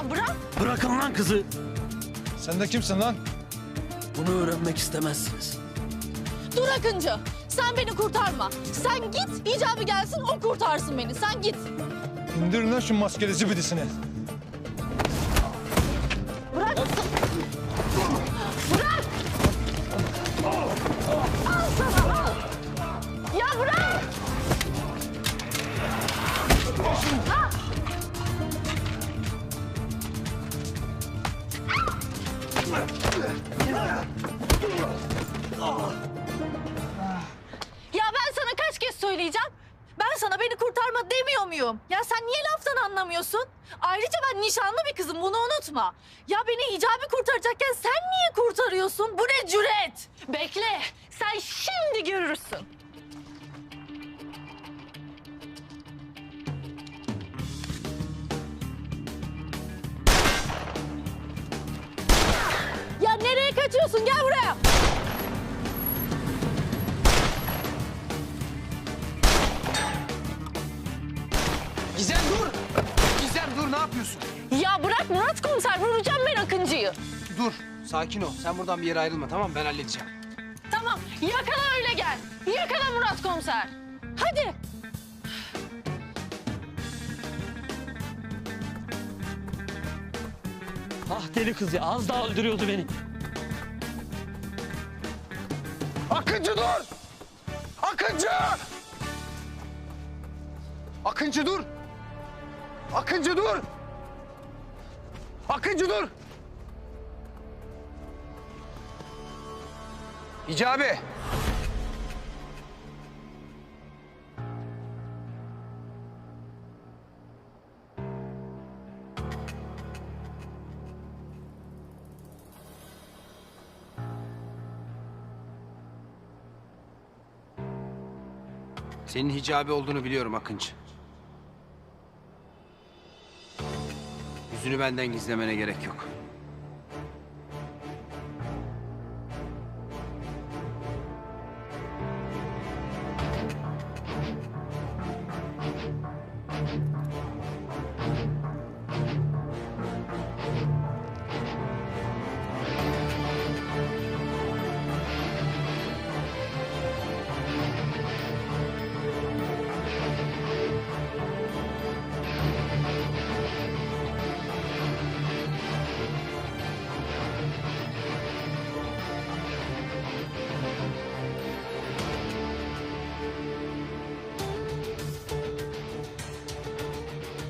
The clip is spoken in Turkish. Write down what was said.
sen bırak. Bırakın lan kızı. Sen de kimsin lan? Bunu öğrenmek istemezsiniz. Dur Akıncı. Sen beni kurtarma. Sen git icabı gelsin o kurtarsın beni. Sen git. İndir lan şu maskeli zibidisini. Ya ben sana kaç kez söyleyeceğim? Ben sana beni kurtarma demiyor muyum? Ya sen niye laftan anlamıyorsun? Ayrıca ben nişanlı bir kızım bunu unutma. Ya beni hicabi kurtaracakken sen niye kurtarıyorsun? Bu ne cüret? Bekle sen şimdi görürsün. Gel buraya. Gizem dur! Gizem dur ne yapıyorsun? Ya bırak Murat komiser vuracağım ben Akıncı'yı. Dur sakin ol. Sen buradan bir yere ayrılma tamam mı? Ben halledeceğim. Tamam yakala öyle gel. Yakala Murat komiser. Hadi. Ah deli kız ya az daha öldürüyordu beni. Akıncı dur! Akıncı! Akıncı dur! Akıncı dur! Akıncı dur! Hicabi! Senin hicabi olduğunu biliyorum Akıncı. Yüzünü benden gizlemene gerek yok.